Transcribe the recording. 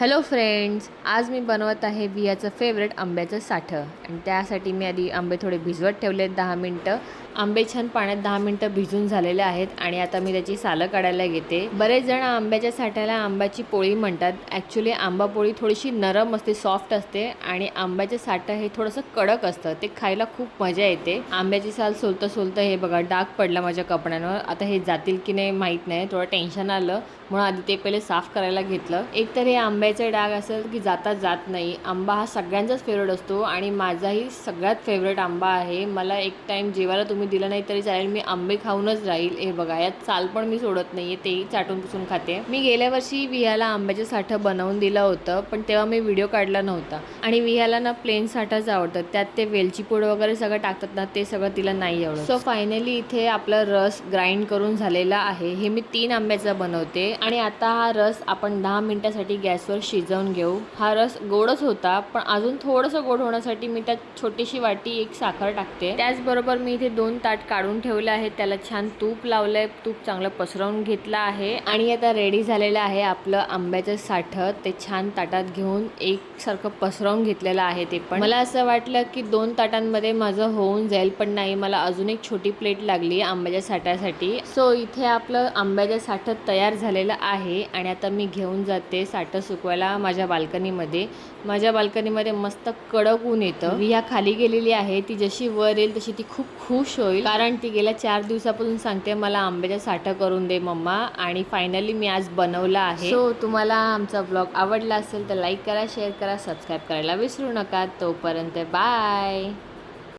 Hello friends आज मी बनवत आहे वियाचं फेवरेट आंब्याचं साठं. आणि त्यासाठी मी आधी आंबे थोडे भिजवत ठेवले आहेत दहा मिनटं. आंबे छान पाण्यात दहा मिनटं भिजून झालेले आहेत आणि आता मी त्याची सालं काढायला घेते. बरेच जण आंब्याच्या साठ्याला आंब्याची पोळी म्हणतात. ॲक्च्युली आंबा पोळी थोडीशी नरम असते सॉफ्ट असते आणि आंब्याचं साठं हे थोडंसं कडक असतं. ते खायला खूप मजा येते. आंब्याची साल सोलतं सोलतं हे बघा डाग पडला माझ्या कपड्यांवर आता हे जातील की नाही माहीत नाही. थोडं टेन्शन आलं. म्हणून आधी ते पहिले साफ करायला घेतलं. एकतर हे आंब्या आंब्याचे डाग असेल की जाता जात नाही आंबा हा सगळ्यांचाच फेवरेट असतो आणि माझाही सगळ्यात फेवरेट आंबा आहे. मला एक टाईम जेवायला तुम्ही दिलं नाही तरी चालेल मी आंबे खाऊनच राहील. हे बघा यात चाल पण मी सोडत नाही आहे तेही चाटून पुसून खाते. मी गेल्या वर्षी विह्याला आंब्याचं साठं बनवून दिलं होतं पण तेव्हा मी व्हिडिओ काढला नव्हता. आणि विह्याला ना प्लेन साठाच आवडतं. त्यात ते वेलची पूड वगैरे सगळं टाकतात ना ते सगळं तिला नाही आवडत. सो फायनली इथे आपला रस ग्राइंड करून झालेला आहे. हे मी तीन आंब्याचा बनवते. आणि आता हा रस आपण दहा मिनिटासाठी गॅसवर शिजवून घेऊ. हा रस गोडच होता पण अजून थोडंसं गोड होण्यासाठी मी त्यात छोटीशी वाटी एक साखर टाकते. त्याचबरोबर मी इथे दोन ताट काढून ठेवले आहेत. त्याला छान तूप लावलंय. तूप चांगलं पसरवून घेतलं आहे. आणि आता रेडी झालेलं आहे आपलं आंब्याचं साठं. ते छान ताटात घेऊन एकसारखं पसरवून घेतलेलं आहे ते पण. मला असं वाटलं की दोन ताटांमध्ये माझं होऊन जाईल पण नाही. मला अजून एक छोटी प्लेट लागली आंब्याच्या साठ्यासाठी सो इथे आपलं आंब्याचं साठं तयार झालेलं आहे. आणि आता मी घेऊन जाते साठं सुकवायला माझ्या बाल्कनीमध्ये. माझ्या बाल्कनीमध्ये मस्त कडक ऊन येतं. ह्या खाली गेलेली आहे. ती जशी वर येईल तशी ती खूप खुश होईल. कारण ती गेल्या चार दिवसापासून सांगते मला आंब्याचा साठा करून दे मम्मा. आणि फायनली मी आज बनवला आहे. सो तुम्हाला आमचा ब्लॉग आवडला असेल तर लाईक करा शेअर करा सबस्क्राईब करायला विसरू नका. तोपर्यंत बाय